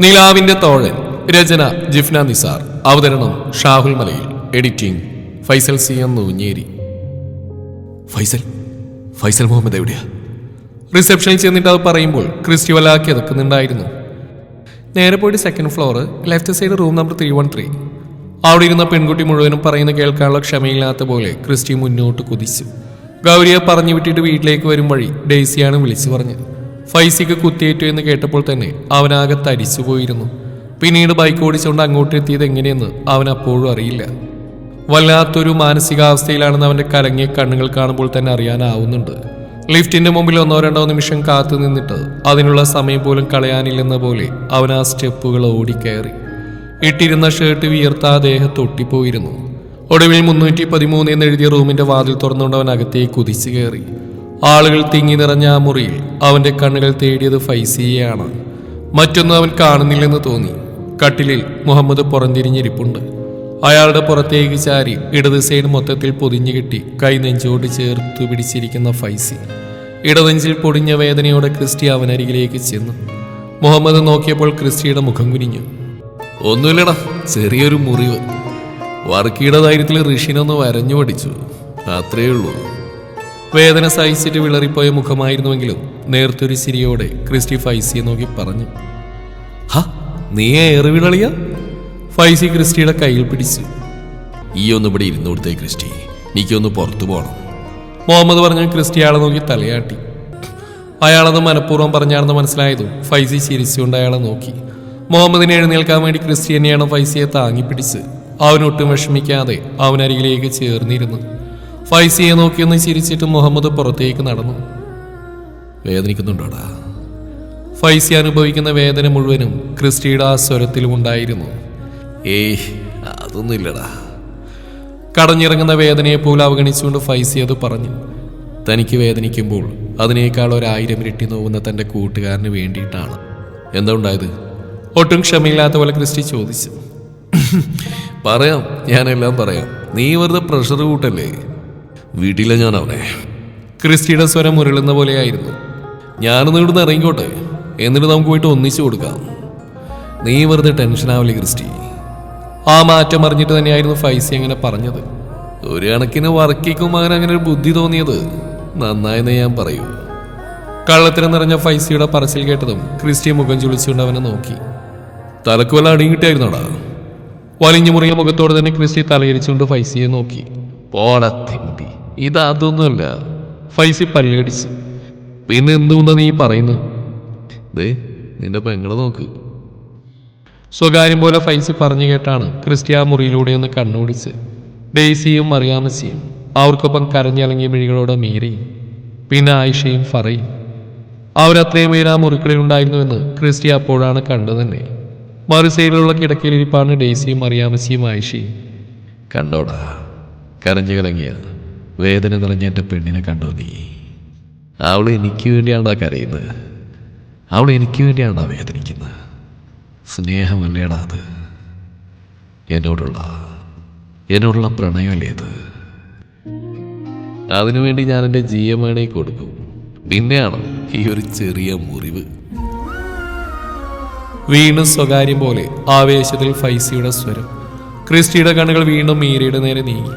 നിലാവിന്റെ തോഴൻ രചന ജിഫ്ന നിസാർ. അവതരണം Shahul Malayil. Editing Faisal C M Noonjeri. Faisal? Faisal Muhammad എവിടെയാ? റിസപ്ഷനിൽ ചെന്നിട്ട് അത് പറയുമ്പോൾ ക്രിസ്റ്റി വലാക്കി എതുക്കുന്നുണ്ടായിരുന്നു നേരെ പോയിട്ട് second floor left side room number three one three അവിടെ ഇരുന്ന പെൺകുട്ടി മുഴുവനും പറയുന്ന കേൾക്കാനുള്ള ക്ഷമയില്ലാത്ത പോലെ ക്രിസ്റ്റി മുന്നോട്ട് കുതിച്ചു. ഗൗരിയെ പറഞ്ഞു വിട്ടിട്ട് വീട്ടിലേക്ക് വരും വഴി ഡെയ്സിയാണ് വിളിച്ചു പറഞ്ഞത്. ഫൈസിക്ക് കുത്തിയേറ്റു എന്ന് കേട്ടപ്പോൾ തന്നെ അവനാകെ തരിച്ചുപോയിരുന്നു. പിന്നീട് ബൈക്ക് ഓടിച്ചുകൊണ്ട് അങ്ങോട്ടെത്തിയത് എങ്ങനെയെന്ന് അവൻ അപ്പോഴും അറിയില്ല. വല്ലാത്തൊരു മാനസികാവസ്ഥയിലാണെന്ന് അവന്റെ കലങ്ങിയ കണ്ണുകൾ കാണുമ്പോൾ തന്നെ അറിയാനാവുന്നുണ്ട്. ലിഫ്റ്റിന്റെ മുമ്പിൽ ഒന്നോ രണ്ടോ നിമിഷം കാത്തു നിന്നിട്ട് അതിനുള്ള സമയം പോലും കളയാനില്ലെന്ന പോലെ അവൻ ആ സ്റ്റെപ്പുകൾ ഓടിക്കയറി. ഇട്ടിരുന്ന ഷർട്ട് വിയർത്ത ആ ദേഹത്ത് ഒട്ടിപ്പോയിരുന്നു ഒടുവിൽ മുന്നൂറ്റി പതിമൂന്ന് എന്ന് എഴുതിയ റൂമിന്റെ വാതിൽ തുറന്നുകൊണ്ട് അവൻ അകത്തേക്ക് കുതിച്ചു കയറി ആളുകൾ തിങ്ങി നിറഞ്ഞ ആ മുറിയിൽ അവന്റെ കണ്ണുകൾ തേടിയത് ഫൈസിയെയാണ്. മറ്റൊന്നും അവൻ കാണുന്നില്ലെന്ന് തോന്നി. കട്ടിലിൽ മുഹമ്മദ് പുറംതിരിഞ്ഞിരിപ്പുണ്ട് അയാളുടെ പുറത്തേക്ക് ചാരി ഇടത് സൈഡ് മൊത്തത്തിൽ പൊതിഞ്ഞു കെട്ടി കൈ നെഞ്ചോട് ചേർത്തു പിടിച്ചിരിക്കുന്ന ഫൈസി. ഇടനെഞ്ചിൽ പൊടിഞ്ഞ വേദനയോടെ ക്രിസ്റ്റി അവനരികിലേക്ക് ചെന്നു. മുഹമ്മദ് നോക്കിയപ്പോൾ ക്രിസ്റ്റിയുടെ മുഖം കുനിഞ്ഞു. ഒന്നുമില്ലടാ ചെറിയൊരു മുറിവ്. വർക്കിയുടെ ധൈര്യത്തിൽ ഋഷിനൊന്ന് വരഞ്ഞു പഠിച്ചു. അത്രയേ ഉള്ളൂ. വേദന സഹിച്ചിട്ട് വിളറിപ്പോയ മുഖമായിരുന്നുവെങ്കിലും നേർത്തൊരു ചിരിയോടെ ക്രിസ്റ്റി ഫൈസിയെ നോക്കി പറഞ്ഞു ഹ നീ ഏറി വിളളിയ ഫൈസി ക്രിസ്റ്റിയുടെ കയ്യിൽ പിടിച്ചു. ഈ ഒന്ന് ഇവിടെ ഇരുന്നു കൊടുത്തേ ക്രിസ്റ്റി എനിക്കൊന്ന് പുറത്തു പോകണം മുഹമ്മദ് പറഞ്ഞു ക്രിസ്റ്റി അയാളെ നോക്കി തലയാട്ടി. അയാളത് മനഃപൂർവം പറഞ്ഞാണെന്ന് മനസ്സിലായതും ഫൈസി ചിരിച്ചുകൊണ്ട് അയാളെ നോക്കി. മുഹമ്മദിനെ എഴുന്നേൽക്കാൻ വേണ്ടി ക്രിസ്റ്റി തന്നെയാണ് ഫൈസിയെ താങ്ങിപ്പിടിച്ച് അവനൊട്ടും വിഷമിക്കാതെ അവനരികിലേക്ക് ചേർന്നിരുന്നു ഫൈസിയെ നോക്കി ഒന്ന് ചിരിച്ചിട്ട് മുഹമ്മദ് പുറത്തേക്ക് നടന്നു. വേദനിക്കുന്നുണ്ടോടാ? ഫൈസി അനുഭവിക്കുന്ന വേദന മുഴുവനും ക്രിസ്റ്റിയുടെ ആ സ്വരത്തിലും ഉണ്ടായിരുന്നു. ഏയ് അതൊന്നുമില്ലടാ. കടഞ്ഞിറങ്ങുന്ന വേദനയെ പോലും അവഗണിച്ചുകൊണ്ട് ഫൈസി അത് പറഞ്ഞു. തനിക്ക് വേദനിക്കുമ്പോൾ അതിനേക്കാൾ ഒരായിരം ഇരട്ടി നോവുന്ന തന്റെ കൂട്ടുകാരന് വേണ്ടിയിട്ടാണ്. എന്താ ഉണ്ടായത്? ഒട്ടും ക്ഷമയില്ലാത്ത പോലെ ക്രിസ്റ്റി ചോദിച്ചു. പറയാം ഞാനെല്ലാം പറയാം. നീ വെറുതെ പ്രഷർ കൂട്ടല്ലേ? വീട്ടിലെ ഞാൻ അവനെ ക്രിസ്റ്റിയുടെ സ്വരം ഉരുളുന്ന പോലെയായിരുന്നു. ഞാനൊന്ന് ഇവിടുന്ന് ഇറങ്ങിക്കോട്ടെ. എന്നിട്ട് നമുക്ക് പോയിട്ട് ഒന്നിച്ചു കൊടുക്കാം. നീ വെറുതെ ടെൻഷനാവില്ലേ ക്രിസ്റ്റി. ആ മാറ്റം അറിഞ്ഞിട്ട് തന്നെയായിരുന്നു ഫൈസി അങ്ങനെ പറഞ്ഞത്. ഒരു കണക്കിന് വർക്കിക്കും മകൻ അങ്ങനെ ഒരു ബുദ്ധി തോന്നിയത്. നന്നായെന്നേ ഞാൻ പറയൂ. കള്ളത്തിന് നിറഞ്ഞ ഫൈസിയുടെ പറച്ചിൽ കേട്ടതും ക്രിസ്റ്റി മുഖം ചുളിച്ചുകൊണ്ട് അവനെ നോക്കി. തലക്ക് വല്ല അടിയും കിട്ടിയായിരുന്നോടാ? വലിഞ്ഞു മുറിയ മുഖത്തോടെ തന്നെ ക്രിസ്റ്റി തലയിരിച്ചുകൊണ്ട് ഫൈസിയെ നോക്കി. പോടത്തിണ്ടി ഇത് അതൊന്നുമല്ല. ഫൈസി പല്ലടിച്ച്. പിന്നെ എന്തുകൊണ്ടാ നീ പറയുന്നത് ദേ നിന്റെ പെങ്ങളെ നോക്ക്. സ്വകാര്യം പോലെ ഫൈസി പറഞ്ഞു കേട്ടാണ് ക്രിസ്റ്റി മുറിയിലൂടെ ഒന്ന് കണ്ണോടിച്ച്. ഡെയ്സിയും മറിയാമസിയും അവർക്കൊപ്പം കരഞ്ഞിളങ്ങിയ മിഴികളോടെ മീരയും പിന്നെ ആയിഷയും ഫറയും. അവരത്രയും പേര് ആ മുറിക്കളിലുണ്ടായിരുന്നുവെന്ന് ക്രിസ്റ്റി അപ്പോഴാണ് കണ്ടു തന്നെ. മറുസൈഡിലുള്ള കിടക്കയിലിരിപ്പാണ് ഡെയ്സിയും മറിയാമസിയും ആയിഷയും. കണ്ടോടാ കരഞ്ഞു കലങ്ങിയ വേദന നിറഞ്ഞ എന്റെ പെണ്ണിനെ കണ്ടോ നീ? അവൾ എനിക്ക് വേണ്ടിയാണോ കരയുന്നത്. അവൾ എനിക്ക് വേണ്ടിയാണോ വേദനിക്കുന്നത്. സ്നേഹമല്ലേടാ അത്? എന്നോടുള്ള എന്നോടുള്ള പ്രണയമല്ലേ അത് അതിനുവേണ്ടി ഞാൻ എന്റെ ജീവമേണേ കൊടുക്കും. പിന്നെയാണ് ഈ ഒരു ചെറിയ മുറിവ്? വീണ്ടും സ്വകാര്യം പോലെ ആവേശത്തിൽ ഫൈസിയുടെ സ്വരം. ക്രിസ്റ്റിയുടെ കണ്ണുകൾ വീണ്ടും മീരയുടെ നേരെ നീങ്ങി.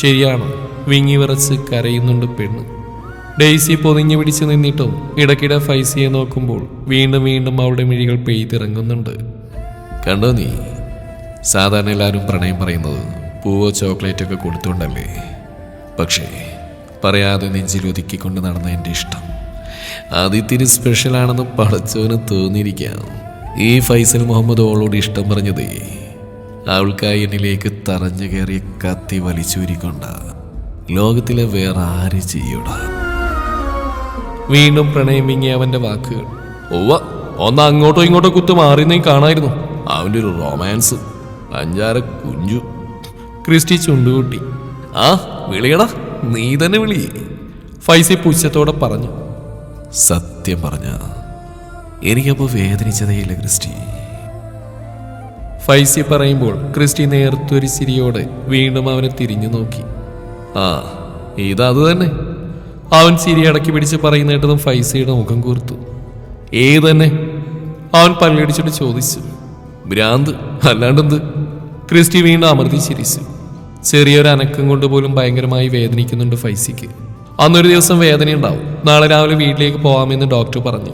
ശരിയാണ്? വിങ്ങി വിറച്ച് കരയുന്നുണ്ട് പെണ്ണ്. ഡെയ്സി പൊതിഞ്ഞു പിടിച്ചു നിന്നിട്ടും ഇടയ്ക്കിടെ ഫൈസിയെ നോക്കുമ്പോൾ വീണ്ടും വീണ്ടും അവളുടെ മിഴികൾ പെയ്തിറങ്ങുന്നുണ്ട്. കണ്ടോ നീ? സാധാരണ എല്ലാവരും പ്രണയം പറയുന്നത് പൂവോ ചോക്ലേറ്റ് ഒക്കെ കൊടുത്തുകൊണ്ടല്ലേ പക്ഷേ പറയാതെ നെഞ്ചിൽ ഒതുക്കിക്കൊണ്ട് നടന്ന എന്റെ ഇഷ്ടം. അതിത്തിരി സ്പെഷ്യലാണെന്ന് പടച്ചവന് തോന്നിയിരിക്കാം. ഈ ഫൈസൽ മുഹമ്മദ് ഓളോട് ഇഷ്ടം പറഞ്ഞതേ അവൾക്കായി എന്നിലേക്ക് തറഞ്ഞു കയറിയ കത്തി വലിച്ചൂരിക്കൊണ്ട. ലോകത്തിലെ വേറെ ആര് ചെയ്യൂടാ? വീണ്ടും പ്രണയം വിങ്ങിയ അവന്റെ വാക്കുകൾ. ഒവ്വ ഒന്ന് അങ്ങോട്ടോ ഇങ്ങോട്ടോ കുത്തു മാറി നീ കാണായിരുന്നു. അവന്റെ ഒരു റൊമാൻസ്. അഞ്ചാര കുഞ്ചു. ക്രിസ്റ്റി ചുണ്ടുകൂട്ടി. ആ വിളിയടാ നീ തന്നെ വിളി. ഫൈസി പുച്ഛത്തോടെ പറഞ്ഞു. സത്യം പറഞ്ഞ എനിക്കപ്പോ വേദനിച്ചതേയില്ല ക്രിസ്റ്റി. ഫൈസി പറയുമ്പോൾ ക്രിസ്റ്റി നേർത്തൊരു ചിരിയോടെ വീണ്ടും അവനെ തിരിഞ്ഞു നോക്കി. ആ ഇതത് തന്നെ. അവൻ ചിരി അടക്കി പിടിച്ച് പറയുന്ന കേട്ടതും ഫൈസിയുടെ മുഖം കൂർത്തു. ഏത് തന്നെ? അവൻ പല്ലടിച്ചിട്ട് ചോദിച്ചു. ഭ്രാന്ത് അല്ലാണ്ടെന്ത്? ക്രിസ്റ്റി വീണ്ടും അമർത്തി ചിരിച്ചു. ചെറിയൊരു അനക്കം കൊണ്ട് പോലും ഭയങ്കരമായി വേദനിക്കുന്നുണ്ട് ഫൈസിക്ക്. അന്നൊരു ദിവസം വേദന ഉണ്ടാവും നാളെ രാവിലെ വീട്ടിലേക്ക് പോകാമെന്ന് ഡോക്ടർ പറഞ്ഞു.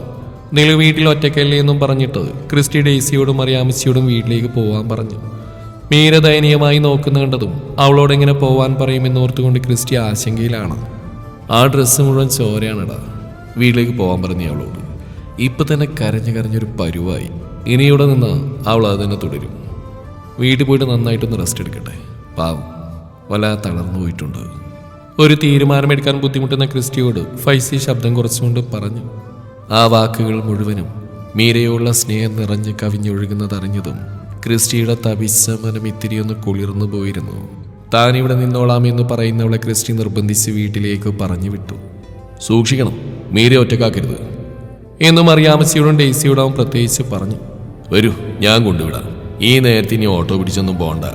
നിങ്ങൾ വീട്ടിൽ ഒറ്റക്കല്ലേ എന്നും പറഞ്ഞിട്ട് ക്രിസ്റ്റി ഡേസിയോടും അറിയാമച്ചിയോടും വീട്ടിലേക്ക് പോകാൻ പറഞ്ഞു. മീര ദയനീയമായി നോക്കുന്ന കണ്ടതും അവളോട് എങ്ങനെ പോവാൻ പറയുമെന്നോർത്തുകൊണ്ട് ക്രിസ്റ്റി ആശങ്കയിലാണ്. ആ ഡ്രസ്സ് മുഴുവൻ ചോരയാണെടാ. വീട്ടിലേക്ക് പോകാൻ പറഞ്ഞു അവളോട്. ഇപ്പൊ തന്നെ കരഞ്ഞു കരഞ്ഞൊരു പരുവായി. ഇനി ഇവിടെ നിന്ന് അവൾ അത് തന്നെ തുടരും. വീട്ടിൽ പോയിട്ട് നന്നായിട്ടൊന്ന് റെസ്റ്റ് എടുക്കട്ടെ. പാവം വല തളർന്നു പോയിട്ടുണ്ട്. ഒരു തീരുമാനമെടുക്കാൻ ബുദ്ധിമുട്ടുന്ന ക്രിസ്റ്റിയോട് ഫൈസി ശബ്ദം കുറച്ചുകൊണ്ട് പറഞ്ഞു. ആ വാക്കുകൾ മുഴുവനും മീരയോടുള്ള സ്നേഹം നിറഞ്ഞ് കവിഞ്ഞൊഴുകുന്നതറിഞ്ഞതും ക്രിസ്റ്റിയുടെ തപിച്ച മനം ഇത്തിരിയൊന്ന് കുളിർന്നു പോയിരുന്നു. താൻ ഇവിടെ നിന്നോളാം എന്ന് പറയുന്നവളെ ക്രിസ്റ്റി നിർബന്ധിച്ച് വീട്ടിലേക്ക് പറഞ്ഞു വിട്ടു. സൂക്ഷിക്കണം മീരെ ഒറ്റക്കാക്കരുത്. എന്നും അറിയാമസിയോടും ഡേസിയോടും അവൻ പ്രത്യേകിച്ച് പറഞ്ഞു വരൂ ഞാൻ കൊണ്ടുവിടാം. ഈ നേരത്തെ ഇനി ഓട്ടോ പിടിച്ചൊന്നും പോണ്ട.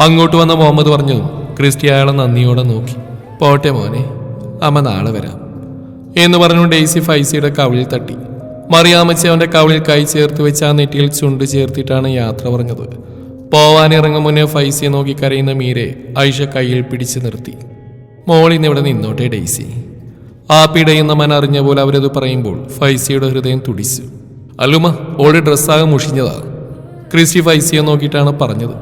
അങ്ങോട്ട് വന്ന മുഹമ്മദ് പറഞ്ഞു ക്രിസ്റ്റി അയാളെ നന്ദിയോടെ നോക്കി. പോട്ടെ മോനെ അമ്മ നാളെ വരാം. എന്ന് പറഞ്ഞു ഡേസി ഫൈസിയുടെ കവിളിൽ തട്ടി. മറിയാമച്ചി അവന്റെ കവളിൽ കൈ ചേർത്ത് വെച്ച് ആ നെറ്റിയിൽ ചുണ്ട് ചേർത്തിട്ടാണ് യാത്ര പറഞ്ഞത്. പോവാനിറങ്ങും മുന്നേ ഫൈസിയെ നോക്കി കരയുന്ന മീരെ ഐഷ കയ്യിൽ പിടിച്ചു നിർത്തി. മോളിന്ന് ഇവിടെ നിന്നോട്ടെ ഡെയ്സി. ആ പിടയുന്ന മന അറിഞ്ഞ പോലെ അവരത് പറയുമ്പോൾ ഫൈസിയുടെ ഹൃദയം തുടിച്ചു. അല്ലുമ ഓടി ഡ്രസ്സാകെ മുഷിഞ്ഞതാ. ക്രിസ്റ്റി ഫൈസിയെ നോക്കിയിട്ടാണ് പറഞ്ഞത്.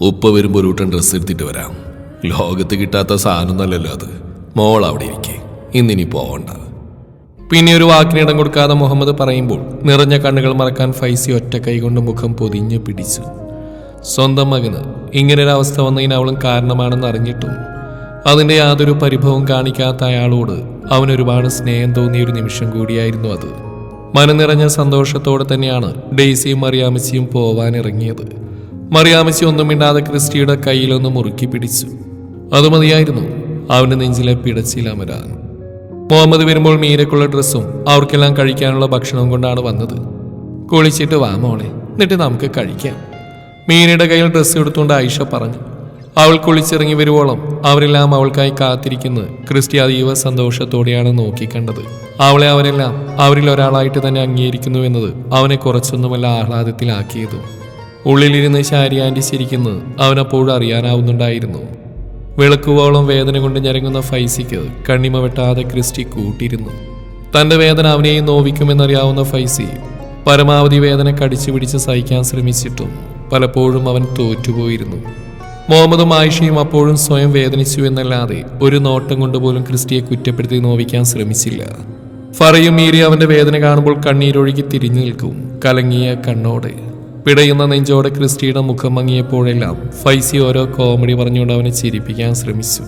ഉപ്പ വരുമ്പോൾ ഒരു കൂട്ടം ഡ്രസ്സ് എടുത്തിട്ട് വരാം. ലോകത്ത് കിട്ടാത്ത സാധനം നല്ലല്ലോ അത്. മോൾ അവിടെ ഇരിക്കേ. ഇന്നിനി പോവണ്ട. പിന്നെ ഒരു വാക്കിനിടം കൊടുക്കാതെ മുഹമ്മദ് പറയുമ്പോൾ നിറഞ്ഞ കണ്ണുകൾ മറക്കാൻ ഫൈസി ഒറ്റ കൈകൊണ്ട് മുഖം പൊതിഞ്ഞു പിടിച്ചു. സ്വന്തം മകന് ഇങ്ങനൊരവസ്ഥ വന്നതിന് അവളും കാരണമാണെന്ന് അറിഞ്ഞിട്ടും അതിന്റെ യാതൊരു പരിഭവം കാണിക്കാത്ത അയാളോട് അവൻ ഒരുപാട് സ്നേഹം തോന്നിയ ഒരു നിമിഷം കൂടിയായിരുന്നു അത്. മനനിറഞ്ഞ സന്തോഷത്തോടെ തന്നെയാണ് ഡെയ്സിയും മറിയാമച്ചിയും പോവാനിറങ്ങിയത്. മറിയാമച്ചി ഒന്നും മിണ്ടാതെ ക്രിസ്റ്റിയുടെ കയ്യിലൊന്ന് മുറുക്കി പിടിച്ചു. അത് മതിയായിരുന്നു അവന് നെഞ്ചിലെ പിടച്ചിലമരാൻ മുഹമ്മദ് വരുമ്പോൾ മീരക്കുള്ള ഡ്രസ്സും അവർക്കെല്ലാം കഴിക്കാനുള്ള ഭക്ഷണവും കൊണ്ടാണ് വന്നത്. കുളിച്ചിട്ട് വാ മോളെ എന്നിട്ട് നമുക്ക് കഴിക്കാം. മീനയുടെ കയ്യിൽ ഡ്രസ്സ് എടുത്തുകൊണ്ട് ആയിഷ പറഞ്ഞു അവൾ കുളിച്ചിറങ്ങി വരുവോളം അവരെല്ലാം അവൾക്കായി കാത്തിരിക്കുന്നത് ക്രിസ്റ്റി അതീവ സന്തോഷത്തോടെയാണ് നോക്കിക്കണ്ടത് അവളെ അവരെല്ലാം അവരിൽ ഒരാളായിട്ട് തന്നെ അംഗീകരിക്കുന്നു എന്നത് അവനെ കുറച്ചൊന്നുമല്ല ആഹ്ലാദത്തിലാക്കിയതും. ഉള്ളിലിരുന്ന് ശാരി ആന്റി ചിരിക്കുന്നത് അവനപ്പോഴും അറിയാനാവുന്നുണ്ടായിരുന്നു. വെളുക്കുവോളം വേദന കൊണ്ട് ഞരങ്ങുന്ന ഫൈസിക്ക് കണ്ണിമ വെട്ടാതെ ക്രിസ്റ്റി കൂട്ടിയിരുന്നു തന്റെ വേദന അവനെയും നോവിക്കുമെന്നറിയാവുന്ന ഫൈസി പരമാവധി വേദന കടിച്ചു പിടിച്ച് സഹിക്കാൻ ശ്രമിച്ചിട്ടും പലപ്പോഴും അവൻ തോറ്റുപോയിരുന്നു. മുഹമ്മദും ആയിഷയും അപ്പോഴും സ്വയം വേദനിച്ചു എന്നല്ലാതെ ഒരു നോട്ടം കൊണ്ടുപോലും ക്രിസ്റ്റിയെ കുറ്റപ്പെടുത്തി നോവിക്കാൻ ശ്രമിച്ചില്ല. ഫറയും മീരി അവന്റെ വേദന കാണുമ്പോൾ കണ്ണീരൊഴുകി തിരിഞ്ഞു നിൽക്കും കലങ്ങിയ കണ്ണോടെ. പിടയുന്ന നെഞ്ചോടെ ക്രിസ്റ്റിയുടെ മുഖം മങ്ങിയപ്പോഴെല്ലാം ഫൈസി ഓരോ കോമഡി പറഞ്ഞുകൊണ്ട് അവനെ ചിരിപ്പിക്കാൻ ശ്രമിച്ചു.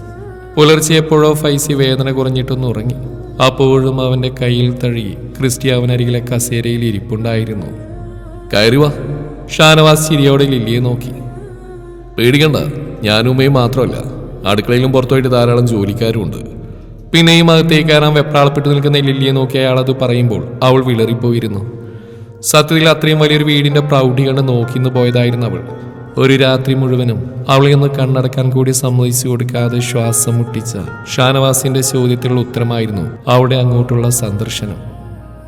പുലർച്ചെ എപ്പോഴോ ഫൈസി വേദന കുറഞ്ഞിട്ടൊന്ന് ഉറങ്ങി. അപ്പോഴും അവന്റെ കയ്യിൽ തഴുകി ക്രിസ്റ്റി അവനരികിലെ കസേരയിൽ ഇരിപ്പുണ്ടായിരുന്നു. കയറുക ഷാനവാസ് ചിരിയോടെ ലില്ലിയെ നോക്കി. പേടിക്കണ്ട ഞാനുമ്മയും മാത്രമല്ല. അടുക്കളയിലും പുറത്തുമായിട്ട് ധാരാളം ജോലിക്കാരുമുണ്ട്. പിന്നെയും അകത്തേക്കാരാൻ വെപ്രാളപ്പെട്ട് നിൽക്കുന്ന ലില്ലിയെ നോക്കി അയാൾ അത് പറയുമ്പോൾ അവൾ വിളറിപ്പോയിരുന്നു. സത്യത്തിൽ അത്രയും വലിയൊരു വീടിന്റെ പ്രൗഢി കണ്ട് നോക്കിന്ന് പോയതായിരുന്നു അവൾ. ഒരു രാത്രി മുഴുവനും അവളെ ഒന്ന് കണ്ണടക്കാൻ കൂടി സമ്മതിച്ചു കൊടുക്കാതെ ശ്വാസം മുട്ടിച്ച ഷാനവാസിന്റെ ചോദ്യത്തിലുള്ള ഉത്തരമായിരുന്നു അവിടെ അങ്ങോട്ടുള്ള സന്ദർശനം.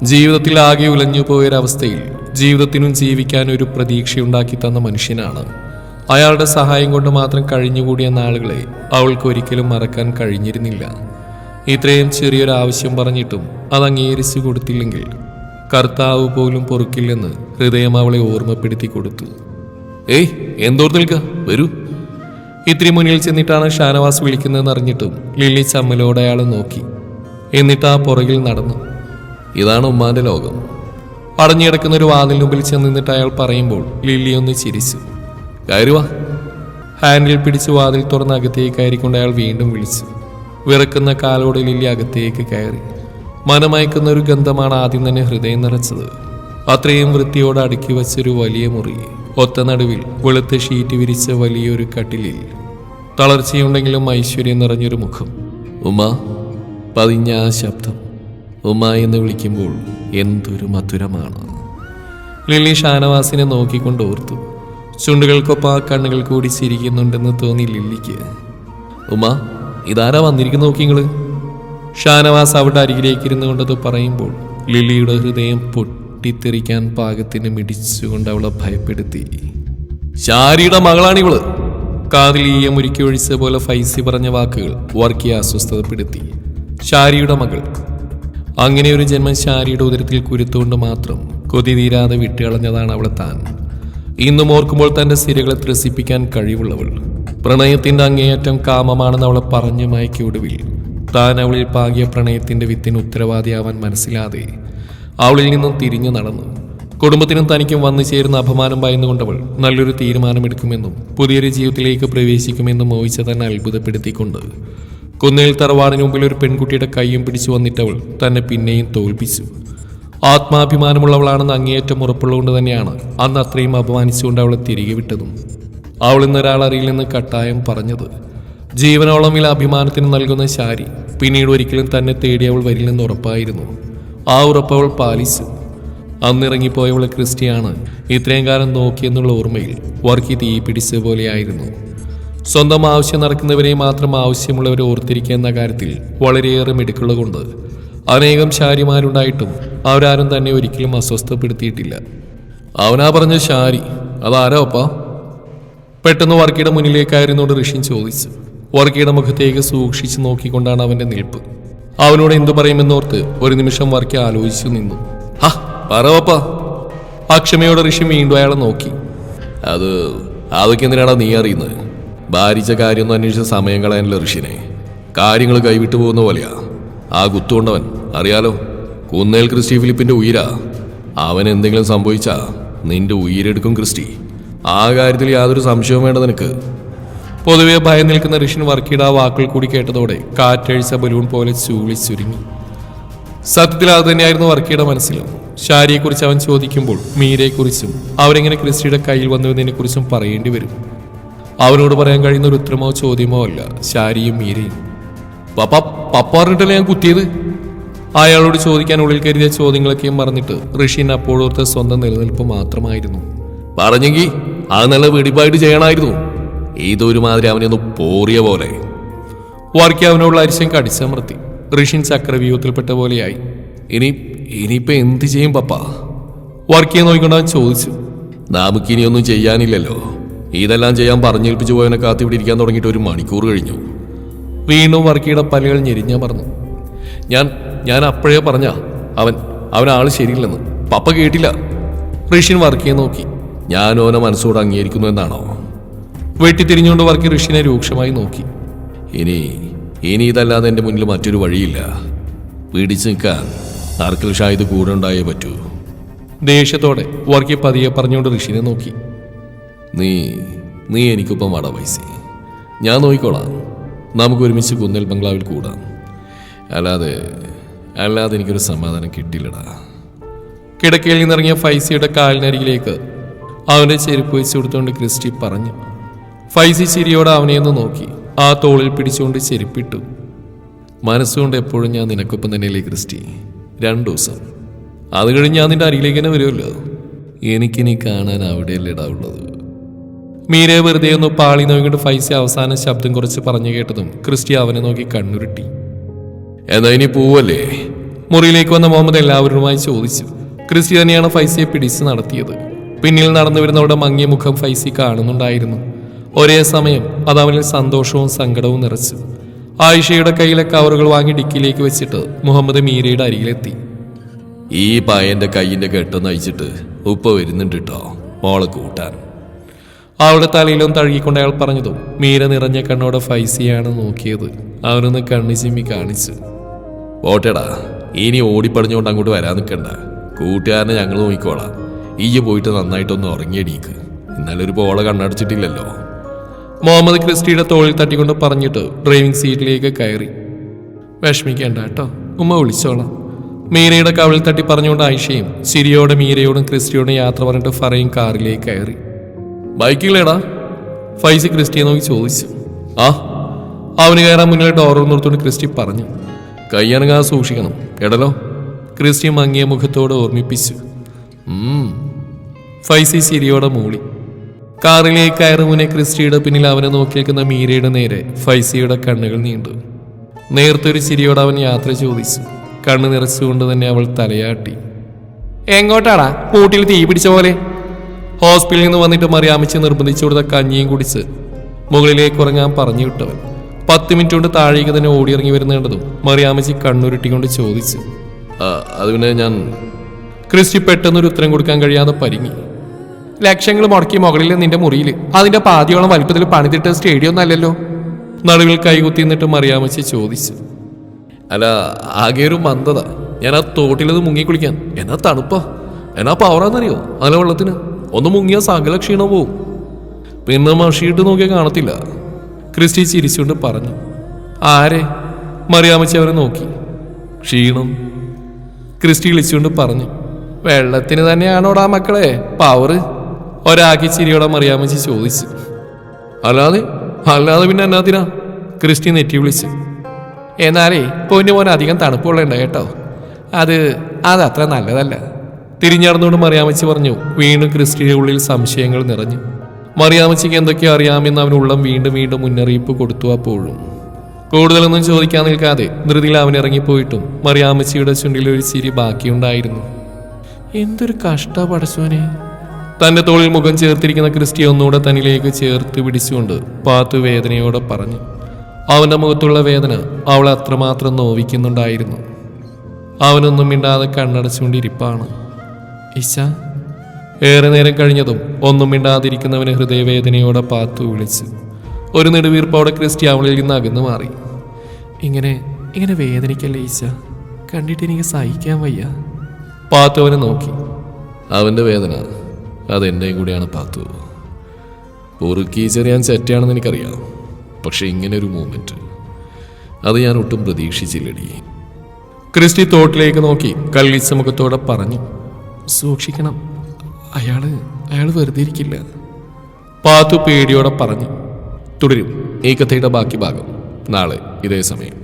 ജീവിതത്തിൽ ആകെ ഉലഞ്ഞു പോയൊരവസ്ഥയിൽ ജീവിതത്തിനും ജീവിക്കാൻ ഒരു പ്രതീക്ഷയുണ്ടാക്കി തന്ന മനുഷ്യനാണ്. അയാളുടെ സഹായം കൊണ്ട് മാത്രം കഴിഞ്ഞുകൂടിയ നാളുകളെ അവൾക്ക് ഒരിക്കലും മറക്കാൻ കഴിഞ്ഞിരുന്നില്ല. ഇത്രയും ചെറിയൊരു ആവശ്യം പറഞ്ഞിട്ടും അത് അംഗീകരിച്ചു കൊടുത്തില്ലെങ്കിൽ കർത്താവ് പോലും പൊറുക്കില്ലെന്ന് ഹൃദയം അവളെ ഓർമ്മപ്പെടുത്തി കൊടുത്തു. ഏയ് എന്തോർത്ത് നിൽക്ക? വരൂ. ഇത്തിരി മുന്നിൽ ചെന്നിട്ടാണ് ഷാനവാസ് വിളിക്കുന്നതെന്ന് അറിഞ്ഞിട്ടും ലില്ലി ചമ്മലോടെ അയാളെ നോക്കി. എന്നിട്ട് ആ പുറകിൽ നടന്നു. ഇതാണ് ഉമ്മാന്റെ ലോകം. പടഞ്ഞിടക്കുന്ന ഒരു വാതിൽ മുമ്പിൽ ചെന്ന് നിന്നിട്ട് അയാൾ പറയുമ്പോൾ ലില്ലി ഒന്ന് ചിരിച്ചു. കയറുവാ ഹാൻഡിൽ പിടിച്ച് വാതിൽ തുറന്ന് അകത്തേക്ക് കയറിക്കൊണ്ട് അയാൾ വീണ്ടും വിളിച്ചു. വിറക്കുന്ന കാലോടെ ലില്ലി അകത്തേക്ക് കയറി. മനമയക്കുന്ന ഒരു ഗന്ധമാണ് ആദ്യം തന്നെ ഹൃദയം നിറച്ചത്. അത്രയും വൃത്തിയോടെ അടുക്കി വച്ചൊരു വലിയ മുറി. ഒത്ത നടുവിൽ വെളുത്ത ഷീറ്റ് വിരിച്ച വലിയൊരു കട്ടിലിൽ. തളർച്ചയുണ്ടെങ്കിലും ഐശ്വര്യം നിറഞ്ഞൊരു മുഖം. ഉമ പതിഞ്ഞ ആ ശബ്ദം. ഉമ എന്ന് വിളിക്കുമ്പോൾ എന്തൊരു മധുരമാണ്. ലില്ലി ഷാനവാസിനെ നോക്കിക്കൊണ്ട് ഓർത്തു. ചുണ്ടുകൾക്കൊപ്പം ആ കണ്ണുകൾ കൂടി ചിരിക്കുന്നുണ്ടെന്ന് തോന്നി ലില്ലിക്ക്. ഉമ ഇതാരാ വന്നിരിക്കുന്നു നോക്കിങ്ങൾ? ഷാനവാസ് അവിടെ അരികിലേക്ക് ഇരുന്നു കൊണ്ടത് പറയുമ്പോൾ ലിലിയുടെ ഹൃദയം പൊട്ടി പൊട്ടിത്തെറിക്കാൻ പാകത്തിന് മിടിച്ചുകൊണ്ട് അവളെ ഭയപ്പെടുത്തി. ശാരിയുടെ മകളാണിവൾ കാതിൽ ഈയം ഒരുക്കി ഒഴിച്ച പോലെ ഫൈസി പറഞ്ഞ വാക്കുകൾ വർക്കിയ അസ്വസ്ഥതപ്പെടുത്തി. ഷാരിയുടെ മകൾ. അങ്ങനെ ഒരു ജന്മം ഷാരിയുടെ ഉദരത്തിൽ കുരുത്തുകൊണ്ട് മാത്രം കൊതി തീരാതെ വിട്ടുകളഞ്ഞതാണ് അവളെ താൻ. ഇന്നും ഓർക്കുമ്പോൾ തന്റെ സിരകളെ ത്രസിപ്പിക്കാൻ കഴിവുള്ളവൾ. പ്രണയത്തിന്റെ അങ്ങേയറ്റം കാമമാണെന്ന് അവളെ പറഞ്ഞു മയക്കിയ ഒടുവിൽ താൻ അവളിൽ പാകിയ പ്രണയത്തിന്റെ വിത്തിന് ഉത്തരവാദിയാവാൻ മനസ്സിലാതെ അവളിൽ നിന്നും തിരിഞ്ഞു നടന്നു. കുടുംബത്തിനും തനിക്കും വന്നു ചേരുന്ന അപമാനം ഭയന്നുകൊണ്ടവൾ നല്ലൊരു തീരുമാനമെടുക്കുമെന്നും പുതിയൊരു ജീവിതത്തിലേക്ക് പ്രവേശിക്കുമെന്നും മോഹിച്ച തന്നെ അത്ഭുതപ്പെടുത്തിക്കൊണ്ട് കുന്നേൽ തറവാടിന് മുമ്പിൽ ഒരു പെൺകുട്ടിയുടെ കൈയും പിടിച്ചു വന്നിട്ടവൾ തന്നെ പിന്നെയും തോൽപ്പിച്ചു. ആത്മാഭിമാനമുള്ളവളാണെന്ന് അങ്ങേയറ്റം ഉറപ്പുള്ളതുകൊണ്ട് തന്നെയാണ് അന്ന് അത്രയും അപമാനിച്ചുകൊണ്ട് അവളെ തിരികെ വിട്ടതും. അവൾ ഇന്നൊരാളറിയില്ലെന്ന് കട്ടായം പറഞ്ഞത് ജീവനോളം വില അഭിമാനത്തിന് നൽകുന്ന ശാരി. പിന്നീട് ഒരിക്കലും തന്നെ തേടി അവൾ വരില്ലെന്ന് ഉറപ്പായിരുന്നു. ആ ഉറപ്പ് അവൾ പാലിച്ചു. അന്നിറങ്ങിപ്പോയവളെ ക്രിസ്റ്റിയാണ് ഇത്രയും കാലം നോക്കിയെന്നുള്ള ഓർമ്മയിൽ വർക്കി തീ പിടിച്ച പോലെയായിരുന്നു. സ്വന്തം ആവശ്യം നടക്കുന്നവരെ മാത്രം ആവശ്യമുള്ളവരെ ഓർത്തിരിക്കുക എന്ന കാര്യത്തിൽ വളരെയേറെ മിടുക്കുള്ളതുകൊണ്ട് അനേകം ശാരിമാരുണ്ടായിട്ടും അവരാരും തന്നെ ഒരിക്കലും അസ്വസ്ഥപ്പെടുത്തിയിട്ടില്ല. അവനാ പറഞ്ഞ ശാരി അതാരോ അപ്പാ പെട്ടെന്ന് വർക്കിയുടെ മുന്നിലേക്കായിരുന്നോട് ഋഷിൻ ചോദിച്ചു വർക്കിയുടെ മുഖത്തേക്ക് സൂക്ഷിച്ചു നോക്കിക്കൊണ്ടാണ് അവന്റെ നിൽപ്പ്. അവനോട് എന്തു പറയുമെന്നോർത്ത് ഒരു നിമിഷം വർക്കി ആലോചിച്ചു നിന്നു. ആ പറവപ്പ അക്ഷമയോടെ ഋഷി വീണ്ടും അയാളെ നോക്കി. അത് അതൊക്കെ എന്തിനാണ് നീ അറിയുന്നത്? ഭാരിച്ച കാര്യമൊന്നും അന്വേഷിച്ച സമയം കളയാനല്ല ഋഷിനെ. കാര്യങ്ങൾ കൈവിട്ടു പോകുന്ന പോലെയാ. ആ കുത്തുകൊണ്ടവൻ അറിയാലോ? കുന്നേൽ ക്രിസ്റ്റി ഫിലിപ്പിന്റെ ഉയിരാ. അവൻ എന്തെങ്കിലും സംഭവിച്ചാ നിന്റെ ഉയിരെടുക്കും ക്രിസ്റ്റി. ആ കാര്യത്തിൽ യാതൊരു സംശയവും വേണ്ട നിനക്ക്. പൊതുവെ ഭയം നിൽക്കുന്ന ഋഷിൻ വർക്കിയുടെ ആ വാക്കുകൾ കൂടി കേട്ടതോടെ കാറ്റഴിച്ച ബലൂൺ പോലെ ചൂളി ചുരുങ്ങി. സത്യത്തിൽ അത് തന്നെയായിരുന്നു വർക്കിയുടെ മനസ്സിൽ. ഷാരിയെക്കുറിച്ച് അവൻ ചോദിക്കുമ്പോൾ മീരയെക്കുറിച്ചും അവരെങ്ങനെ ക്രിസ്റ്റിയുടെ കയ്യിൽ വന്നുവെന്നതിനെ കുറിച്ചും പറയേണ്ടി വരും. അവനോട് പറയാൻ കഴിയുന്ന ഒരു ഉത്തരമോ ചോദ്യമോ അല്ല ഷാരിയും മീരയും. പപ്പ പപ്പ പറഞ്ഞിട്ടല്ലേ ഞാൻ കുത്തിയത്? അയാളോട് ചോദിക്കാൻ ഉള്ളിൽ കരുതിയ ചോദ്യങ്ങളൊക്കെയും മറന്നിട്ട് ഋഷിൻ അപ്പോഴോർത്ത സ്വന്തം നിലനിൽപ്പ് മാത്രമായിരുന്നു. പറഞ്ഞെങ്കിൽ അത് നല്ല വെടിപ്പായിട്ട് ചെയ്യണമായിരുന്നു. ഇതൊരുമാതിരി അവനെ ഒന്ന് പോറിയ പോലെ. വാർക്കി അവനോടുള്ള അരിശം കടിച്ചമർത്തി. ഋഷിൻ ചക്രവ്യൂഹത്തിൽപ്പെട്ട പോലെയായി. ഇനി ഇനിയിപ്പോ എന്ത് ചെയ്യും പപ്പ? വർക്കിയെ നോക്കിക്കൊണ്ട് അവൻ ചോദിച്ചു. നമുക്കിനിയൊന്നും ചെയ്യാനില്ലല്ലോ. ഇതെല്ലാം ചെയ്യാൻ പറഞ്ഞേൽപ്പിച്ചു പോയവനെ കാത്തിവിടെ ഇരിക്കാൻ തുടങ്ങിയിട്ട് ഒരു മണിക്കൂർ കഴിഞ്ഞു. വീണ്ടും വർക്കിയുടെ പല്ലുകൾ ഞെരിഞ്ഞാൽ പറഞ്ഞു ഞാൻ ഞാൻ അപ്പോഴേ പറഞ്ഞ അവൻ അവൻ ആൾ ശരിയില്ലെന്ന്. പപ്പ കേട്ടില്ല. ഋഷിൻ വർക്കിയെ നോക്കി. ഞാൻ ഓനെ മനസ്സോട് അംഗീകരിക്കുന്നു എന്നാണോ? വെട്ടിത്തിരിഞ്ഞുകൊണ്ട് വർക്കി ഋഷിനെ രൂക്ഷമായി നോക്കി. ഇനി ഇനി ഇതല്ലാതെ എന്റെ മുന്നിൽ മറ്റൊരു വഴിയില്ല. പിടിച്ചു നിൽക്കാൻ അർക്കൽ ഷായത് കൂടെ ഉണ്ടായേ പറ്റൂ. ദേഷ്യത്തോടെ വർക്കി പതിയെ പറഞ്ഞുകൊണ്ട് ഋഷിനെ നോക്കി. നീ നീ എനിക്കൊപ്പം വാടാ പൈസ ഞാൻ നോക്കിക്കോളാം. നമുക്ക് ഒരുമിച്ച് കുന്നൽ ബംഗ്ലാവിൽ കൂടാം. അല്ലാതെ അല്ലാതെ എനിക്കൊരു സമാധാനം കിട്ടില്ലടാ. കിടക്കയിൽ നിന്നിറങ്ങിയ ഫൈസിയുടെ കാലിനരികിലേക്ക് അവന്റെ ചെരുപ്പ് വെച്ച് കൊടുത്തുകൊണ്ട് ക്രിസ്റ്റി പറഞ്ഞു. ഫൈസി ചിരിയോടെ അവനെ ഒന്ന് നോക്കി. ആ തോളിൽ പിടിച്ചുകൊണ്ട് ചെരുപ്പിട്ടു. മനസ്സുകൊണ്ട് എപ്പോഴും ഞാൻ നിനക്കൊപ്പം തന്നെയല്ലേ ക്രിസ്റ്റി? രണ്ടു ദിവസം. അത് കഴിഞ്ഞ് ഞാൻ നിന്റെ അരികിലേക്ക് തന്നെ വരുമല്ലോ. എനിക്കിനി കാണാൻ അവിടെയല്ലേടാ ഉള്ളത് മീരെ വെറുതെ ഒന്ന് പാളി നോക്കിയിട്ട് ഫൈസി അവസാന ശബ്ദം കുറച്ച് പറഞ്ഞു കേട്ടതും ക്രിസ്റ്റി അവനെ നോക്കി കണ്ണുരുട്ടി. എന്നാ ഇനി പോവല്ലേ? മുറിയിലേക്ക് വന്ന മുഹമ്മദ് എല്ലാവരുമായി ചോദിച്ചു. ക്രിസ്റ്റി തന്നെയാണ് ഫൈസിയെ പിടിച്ച് നടത്തിയത്. പിന്നിൽ നടന്നു വരുന്നവരുടെ മങ്ങിയ മുഖം ഫൈസി കാണുന്നുണ്ടായിരുന്നു. ഒരേ സമയം അത് അവനിൽ സന്തോഷവും സങ്കടവും നിറച്ചു. ആയിഷയുടെ കയ്യിലെ കവറുകൾ വാങ്ങി ഡിക്കിയിലേക്ക് വെച്ചിട്ട് മുഹമ്മദ് മീരയുടെ അരികിലെത്തി. ഈ പായന്റെ കയ്യിന്റെ കെട്ട് നയിച്ചിട്ട് ഉപ്പ വരുന്നുണ്ട് കേട്ടോ മോളെ കൂട്ടാൻ. അവളുടെ തലയിലും തഴുകിക്കൊണ്ട് അയാൾ പറഞ്ഞതും മീര നിറഞ്ഞ കണ്ണോടെ ഫൈസിയാണ് നോക്കിയത്. അവനൊന്ന് കണ്ണി ചിമ്മി കാണിച്ചു. ഓട്ടേടാ ഇനി ഓടിപ്പടിഞ്ഞുകൊണ്ട് അങ്ങോട്ട് വരാൻ നിൽക്കണ്ട. കൂട്ടുകാരനെ ഞങ്ങൾ നോക്കിക്കോളാം. ഈയ് പോയിട്ട് നന്നായിട്ടൊന്ന് ഉറങ്ങിയടീക്ക് ഇന്നലെ ഒരു പോള കണ്ണടച്ചിട്ടില്ലല്ലോ. മുഹമ്മദ് ക്രിസ്റ്റിയുടെ തോളിൽ തട്ടിക്കൊണ്ട് പറഞ്ഞിട്ട് ഡ്രൈവിംഗ് സീറ്റിലേക്ക് കയറി. വിഷമിക്കേണ്ട കേട്ടോ ഉമ്മ വിളിച്ചോളാം. മീരയുടെ കവിളിൽ തട്ടി പറഞ്ഞുകൊണ്ട് ആയിഷയും സിരിയോടെ മീരയോടും ക്രിസ്റ്റിയോടും യാത്ര പറഞ്ഞിട്ട് ഫറയും കാറിലേക്ക് കയറി. ബൈക്കിലേടാ ഫൈസി ക്രിസ്റ്റിയെ നോക്കി ചോദിച്ചു. ആ അവന് കയറാൻ മുന്നിൽ ഡോർ നിർത്തുകൊണ്ട് ക്രിസ്റ്റി പറഞ്ഞു. കൈയണങ്ങാതെ സൂക്ഷിക്കണം കേടലോ ക്രിസ്റ്റി മങ്ങിയ മുഖത്തോട് ഓർമ്മിപ്പിച്ചു. ഫൈസി സിരിയോടെ മൂളി. കാറിലേക്ക് കയറുമുനെ മുന്നേ ക്രിസ്റ്റിയുടെ പിന്നിൽ അവനെ നോക്കി നിൽക്കുന്ന മീരയുടെ നേരെ ഫൈസിയുടെ കണ്ണുകൾ നീണ്ടു. നേർത്തൊരു ചിരിയോട് അവൻ യാത്ര ചോദിച്ചു. കണ്ണു നിറച്ചുകൊണ്ട് തന്നെ അവൾ തലയാട്ടി. എങ്ങോട്ടാടാ? കൂട്ടിൽ തീ പിടിച്ച പോലെ. ഹോസ്പിറ്റലിൽ നിന്ന് വന്നിട്ട് മറിയാമിച്ച് നിർബന്ധിച്ചു കൊടുത്ത കഞ്ഞിയും കുടിച്ച് മുകളിലേക്ക് ഉറങ്ങാൻ പറഞ്ഞു വിട്ടവൻ. പത്ത് മിനിറ്റ് കൊണ്ട് താഴേക്ക് തന്നെ ഓടിയിറങ്ങി വരുന്ന മറിയാമിച്ച് മറിയാമച്ചി കണ്ണുരുട്ടിക്കൊണ്ട് ചോദിച്ചു. അത് പിന്നെ ഞാൻ ക്രിസ്റ്റി പെട്ടെന്നൊരു ഉത്തരം കൊടുക്കാൻ കഴിയാതെ പരിങ്ങി. ലക്ഷങ്ങൾ മുടക്കി മുകളിൽ നിന്റെ മുറിയിൽ. അതിന്റെ പാതിയോളം വലിപ്പത്തിൽ പണിതിട്ട് സ്റ്റേഡിയം ഒന്നല്ലല്ലോ? നടുവിൽ കൈകുത്തി നിന്നിട്ട് മറിയാമച്ചി ചോദിച്ചു. അല്ല ആകെ ഒരു മന്ദത. ഞാൻ ആ മുങ്ങി കുളിക്കാൻ. എന്നാ തണുപ്പാ. എന്നാ പവറാന്നറിയോ? അല്ല വെള്ളത്തിന്. ഒന്ന് മുങ്ങിയ സകല ക്ഷീണം പോവും. പിന്നെ മഷിയിട്ട് നോക്കിയാൽ കാണത്തില്ല. ക്രിസ്റ്റി ചിരിച്ചുകൊണ്ട് പറഞ്ഞു. ആരെ? മറിയാമച്ചി അവരെ നോക്കി. ക്ഷീണം. ക്രിസ്റ്റി വിളിച്ചുകൊണ്ട് പറഞ്ഞു. വെള്ളത്തിന് തന്നെയാണോടാ മക്കളെ? പവറ്. ഒരാക്കി ചിരിയോടെ മറിയാമച്ചി ചോദിച്ചു. അല്ലാതെ അല്ലാതെ പിന്നെ എന്നാത്തിനാ ക്രിസ്റ്റി നെറ്റി വിളിച്ച്. എന്നാലേ പൊന്നു മോൻ അധികം തണുപ്പുള്ളണ്ട കേട്ടോ. അത് അത് അത്ര നല്ലതല്ല. തിരിഞ്ഞടന്നുകൊണ്ട് മറിയാമച്ചി പറഞ്ഞു വീണ്ടും ക്രിസ്റ്റിയുടെ ഉള്ളിൽ സംശയങ്ങൾ നിറഞ്ഞു. മറിയാമച്ചിക്ക് എന്തൊക്കെയോ അറിയാമെന്ന് അവൻ ഉള്ളം വീണ്ടും വീണ്ടും മുന്നറിയിപ്പ് കൊടുത്തു അപ്പോഴും. കൂടുതലൊന്നും ചോദിക്കാൻ നിൽക്കാതെ ധൃതിയിൽ അവൻ ഇറങ്ങിപ്പോയിട്ടും മറിയാമച്ചിയുടെ ചുണ്ടിൽ ഒരു ചിരി ബാക്കിയുണ്ടായിരുന്നു. എന്തൊരു കഷ്ട പടച്ചോനെ. തന്റെ തോളിൽ മുഖം ചേർത്തിരിക്കുന്ന ക്രിസ്റ്റി ഒന്നുകൂടെ തന്നിലേക്ക് ചേർത്ത് പിടിച്ചുകൊണ്ട് പാത്തു വേദനയോടെ പറഞ്ഞു അവന്റെ മുഖത്തുള്ള വേദന അവളെ അത്രമാത്രം നോവിക്കുന്നുണ്ടായിരുന്നു. അവനൊന്നും മിണ്ടാതെ കണ്ണടച്ചുകൊണ്ടിരിപ്പാണ്. ഇശ ഏറെ നേരം കഴിഞ്ഞതും ഒന്നും മിണ്ടാതിരിക്കുന്നവന് ഹൃദയവേദനയോടെ പാത്തു വിളിച്ചു ഒരു നെടുവീർപ്പോടെ ക്രിസ്റ്റി അവളിൽ നിന്ന് അകന്നു മാറി. ഇങ്ങനെ ഇങ്ങനെ വേദനിക്കല്ലേ ഈശ? കണ്ടിട്ട് എനിക്ക് സഹിക്കാൻ വയ്യ. പാത്തു അവനെ നോക്കി. അവന്റെ വേദന അതെന്റെയും കൂടിയാണ് പാത്തു. പൊറുക്കി ചെറിയാൻ സെറ്റാണെന്ന് എനിക്കറിയാം. പക്ഷെ ഇങ്ങനെ ഒരു മൂമെന്റ് അത് ഞാൻ ഒട്ടും പ്രതീക്ഷിച്ചില്ലടി. ക്രിസ്റ്റി തോട്ടിലേക്ക് നോക്കി. കൽവിച്ച മുഖത്തോടെ പറഞ്ഞു. സൂക്ഷിക്കണം. അയാൾ അയാൾ വെറുതെ ഇരിക്കില്ല. പാത്തു പേടിയോടെ പറഞ്ഞു. തുടരും. ഈ കഥയുടെ ബാക്കി ഭാഗം. നാളെ ഇതേ സമയം.